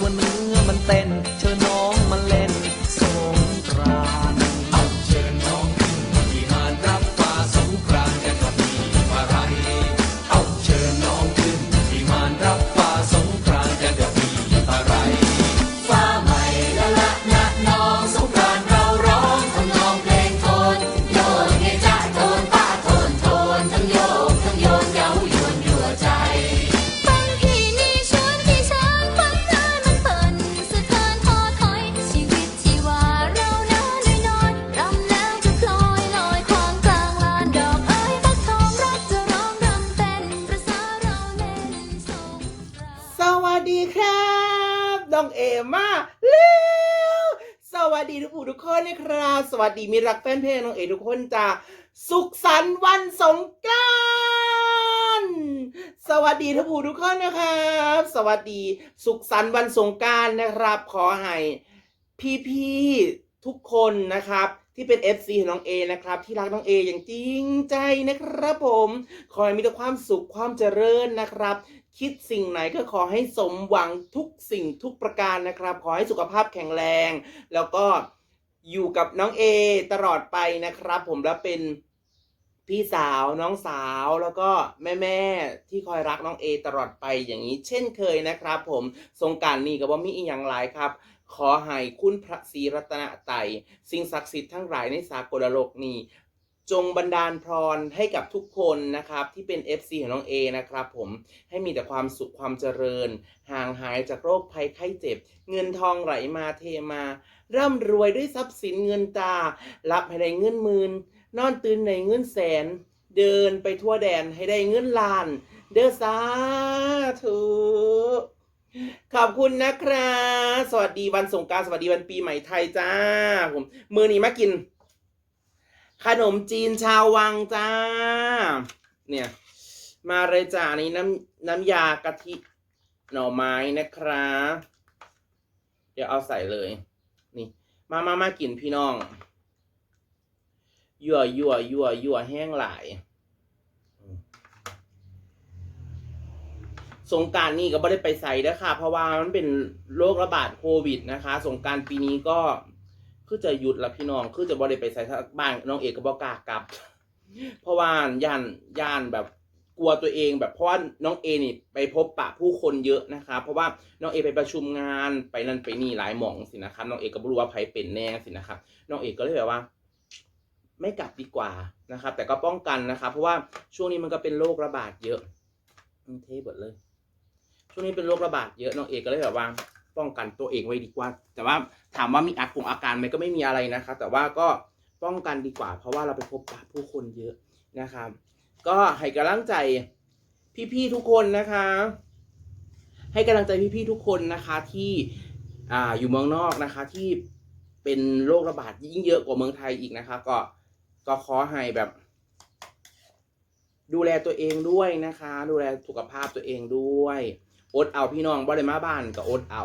when we ดีครับดองเอมาแล้วสวัสดีทุกผู้ทุกคนนะครับ สวัสดีมิรักแฟนเพลงน้องเอทุกคนจ้าสุขสันต์วันสงกรานต์สวัสดีทุกผู้ทุกคนนะครับ สวัสดีสุขสันต์วันสงกรารนะครับ ขอให้พี่ๆทุกคนนะครับ ที่เป็น FC ของน้องเอนะครับ ที่รักน้องเออย่างจริงใจนะครับผมขอให้มีแต่ความสุขความเจริญนะครับ คิดสิ่งไหนก็ขอให้สมหวังทุกสิ่งทุกประการนะครับ ขอให้สุขภาพแข็งแรง แล้วก็อยู่กับน้องเอตลอดไปนะครับ ผมและเป็น พี่สาวน้องสาวแล้วก็แม่แม่ที่คอยรักน้องเอตลอดไปอย่างนี้ เช่นเคยนะครับ ผมสงการนี้ก็ว่ามีอีกอย่างหลายครับ ขอให้คุณพระศรีรัตนไตรัยสิ่งศักดิ์สิทธิ์ทั้งหลายในสากลโลกนี้ จงบันดาลพรให้กับทุกคนนะครับ ที่เป็น FC ของน้องเอนะครับ ผมให้มีแต่ความสุขความเจริญ ห่างหายจากโรคภัยไข้เจ็บ เงินทองไหลมาเทมา ร่ำรวยด้วยทรัพย์สินเงินตารับให้ได้เงินหมื่น นอนตื่นในเงินแสน เดินไปทั่วแดนให้ได้เงินล้าน เด้อสาธุขอบคุณนะครับสวัสดีวันสงการสวัสดีวันปีใหม่ไทยจ้า ผมมือนี้มากิน ขนมจีนชาววังจ้า เนี่ย มาเลยจ้าอันนี้น้ำน้ำยากะทิหน่อไม้นะครับเดี๋ยวเอาใส่เลย นี่ มามามากินพี่น้อง ยั่วยั่วยั่วยั่วแห้งหลายสงการนี่ก็ไม่ได้ไปใส่เด้อค่ะเพราะว่ามันเป็นโรคระบาดโควิดนะคะ สงการปีนี้ก็คือจะหยุดละพี่น้องคือจะบ่ได้ไปใส่บ้านน้องเอกก็บอกากลับ เพราะว่าย่านย่านแบบกลัวตัวเองแบบเพราะว่าน้องเอนี่ไปพบปะผู้คนเยอะนะคะ เพราะว่าน้องเอไปประชุมงานไปนั่นไปนี่หลายหม่องสินะครับน้องเอกก็รู้ว่าใครเป็นแน่สินะครับน้องเอกก็เลยแบบว่า ไม่กลับดีกว่านะครับ แต่ก็ป้องกันนะครับ เพราะว่าช่วงนี้มันก็เป็นโรคระบาดเยอะอืมเทหมดเลย ช่วงนี้เป็นโรคระบาดเยอะน้องเอกก็เลยแบบว่าป้องกันตัวเองไว้ดีกว่า แต่ว่าถามว่ามีอาการอาการไหมก็ไม่มีอะไรนะครับ แต่ว่าก็ป้องกันดีกว่า เพราะว่าเราไปพบปะผู้คนเยอะนะครับ ก็ให้กำลังใจพี่ๆทุกคนนะคะ ให้กำลังใจพี่ๆทุกคนนะคะที่อ่าอยู่เมืองนอกนะคะที่เป็นโรคระบาดยิ่งเยอะกว่าเมืองไทยอีกนะคะก็ ก็ขอให้แบบ ดูแลตัวเองด้วยนะคะ ดูแลสุขภาพตัวเองด้วยอดเอาพี่น้องบ่ได้มาบ้านก็อดเอา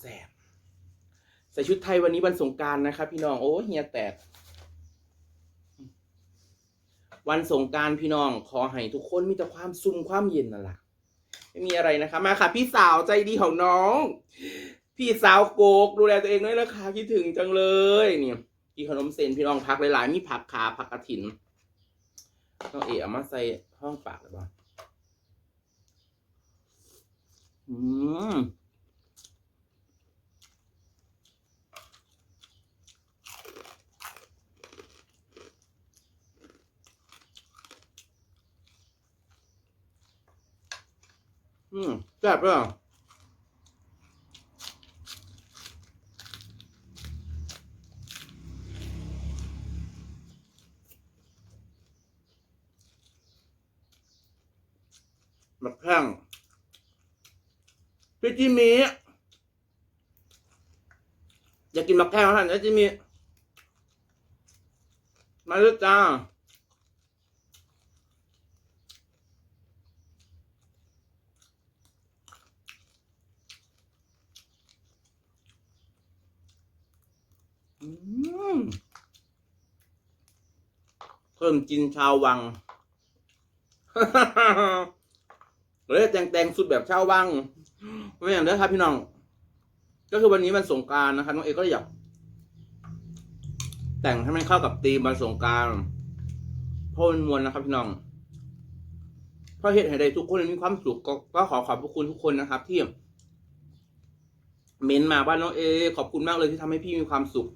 แซ่บใส่ชุดไทยวันนี้วันสงการนะครับ พี่น้องโอ้เฮียแตก วันสงการพี่น้อง ขอให้ทุกคนมีแต่ความซุ่มความเย็นนั่นแหละไม่มีอะไรนะคะ มาค่ะ พี่สาวใจดีของน้อง พี่สาวโกกดูแลตัวเองด้วยนะคะคิดถึงจังเลยเนี่ยกินขนมเซนพี่น้องพักหลายๆมีผักขาผักกระถินน้องเอ๋เอามาใส่ห้องปากหรือเปล่าอืมอืมแซ่บเลยอะ มะแข้งพี่จิมีอยากกินมะแข้งท่านนะจิมีมาเลยจ้าเพิ่มจินชาววัง เลยแต่งแต่งสุดแบบเชาววังไม่อย่างเด้ครับพี่น้อง ก็คือวันนี้มันสงการนะครับน้องเอก็เลยอยากแต่งให้มันเข้ากับธีมวันสงการเพราะมันมวลนะครับพี่น้องเพราะเหตุให้ใดทุกคนมีความสุขก็ขอขอบพระคุณทุกคนนะครับ ที่เม้นต์มาว่านน้องเอ ขอบคุณมากเลยที่ทำให้พี่มีความสุข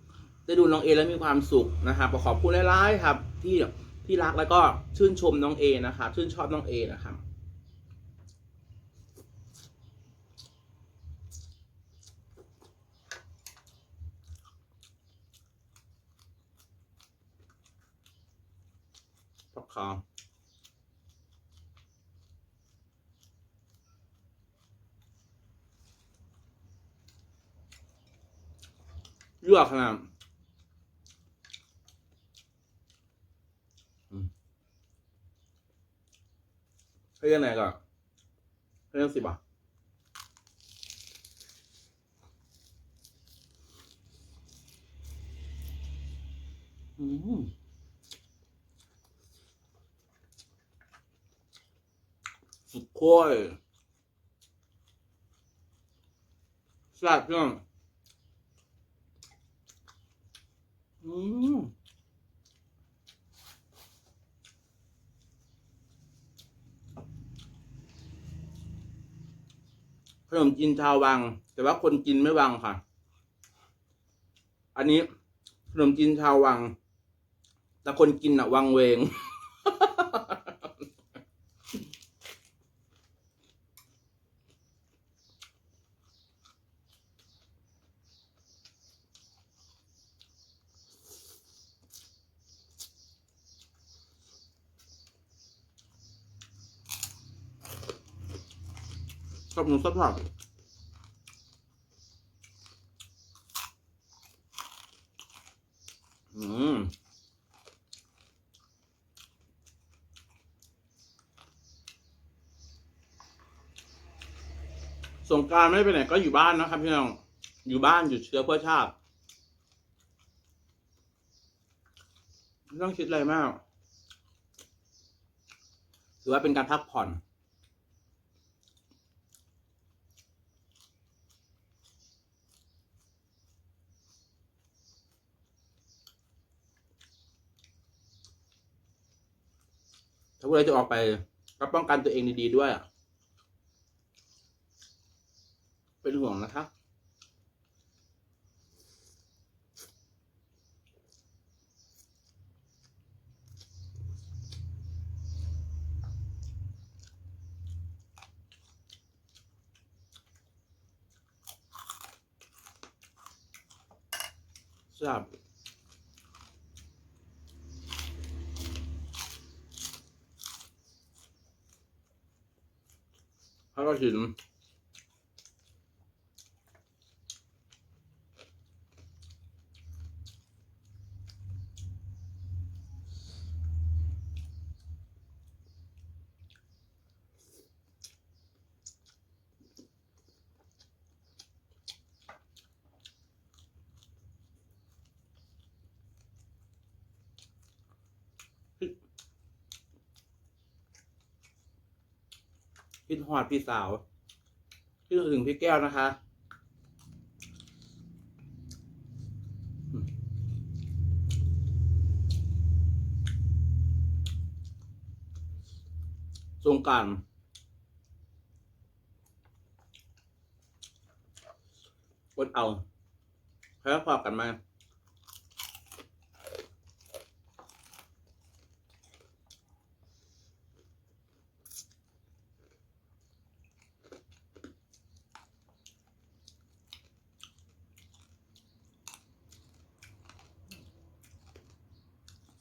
ได้ดูน้องเอแล้วมีความสุขนะครับขอบคุณหลายๆครับ ที่ที่รักแล้วก็ชื่นชมน้องเอนะครับชื่นชอบน้องเอนะครับ ฟักขาวยั่วขนาดให้ยังไงก่อนให้ยังสิบบาทอืม ค้ยแซ่บเพื่อนอืมขนมจีนชาววัง แต่ว่าคนกินไม่วังค่ะ อันนี้ขนมจีนชาววัง แต่คนกินอะวังเวง ชอบหนูชอบผักอืมสงการไม่ได้ไปไหนก็อยู่บ้านนะครับพี่น้อง อยู่บ้านหยุดเชื้อเพื่อชาติไม่ต้องคิดอะไรมาก ถือว่าเป็นการพักผ่อน ถ้าพวกเราจะออกไปก็ป้องกันตัวเองดีๆด้วยอะเป็นห่วงนะคะทราบ พระ กินพี่หอดพี่สาวพี่ถึงพี่แก้วนะคะสงการอดเอาแพ้พอกันมา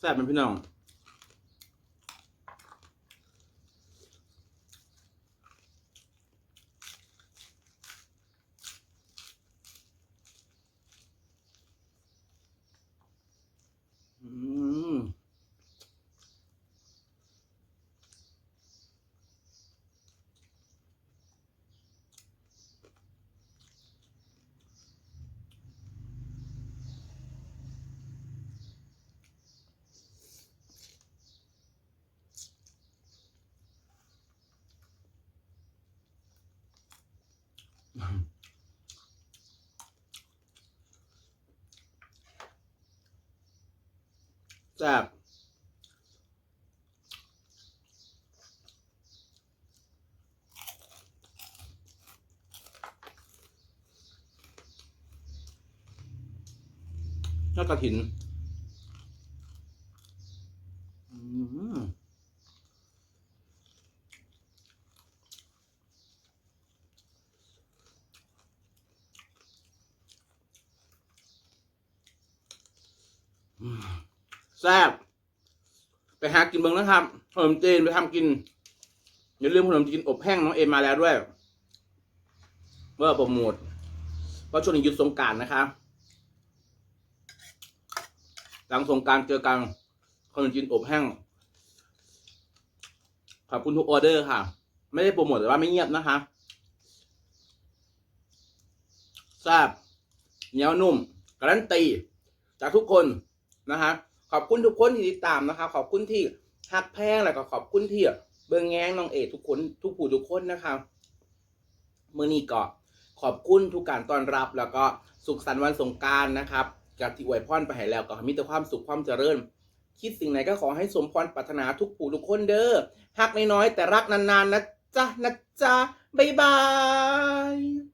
ซ่บเป็นพี่น้อง อืม แซ่บยอดกระถินอืม แซ่บไปหากินเบิ้งนะครับขนมจีนไปทำกิน อย่าลืมขนมจีนอบแห้งน้องเอ็มมาแล้วด้วยเมื่อโปรโมทเพราะช่วงนี้หยุดสงการนะคะหลังสงการเจอกันขนมจีนอบแห้งขอบคุณทุกออเดอร์ค่ะ ไม่ได้โปรโมทแต่ว่าไม่เงียบนะคะแซ่บเหนียวนุ่มการันตีจากทุกคนนะคะ ขอบคุณทุกคนที่ติดตามนะคะ ขอบคุณที่ฮักแพงแล้วก็ขอบคุณที่เบิ่งแง้งน้องเอกทุกคนทุกผู้ทุกคนนะคะเมื่อนี้ก็ขอบคุณทุกการต้อนรับ แล้วก็สุขสันต์วันสงการนะครับกับที่อวยพรไปให้แล้วก็มีแต่ความสุขความเจริญ คิดสิ่งไหนก็ขอให้สมพรปรารถนาทุกผู้ทุกคนเด้อฮักน้อยๆแต่รักนานๆนะจ๊ะนะจ๊ะบ๊ายบาย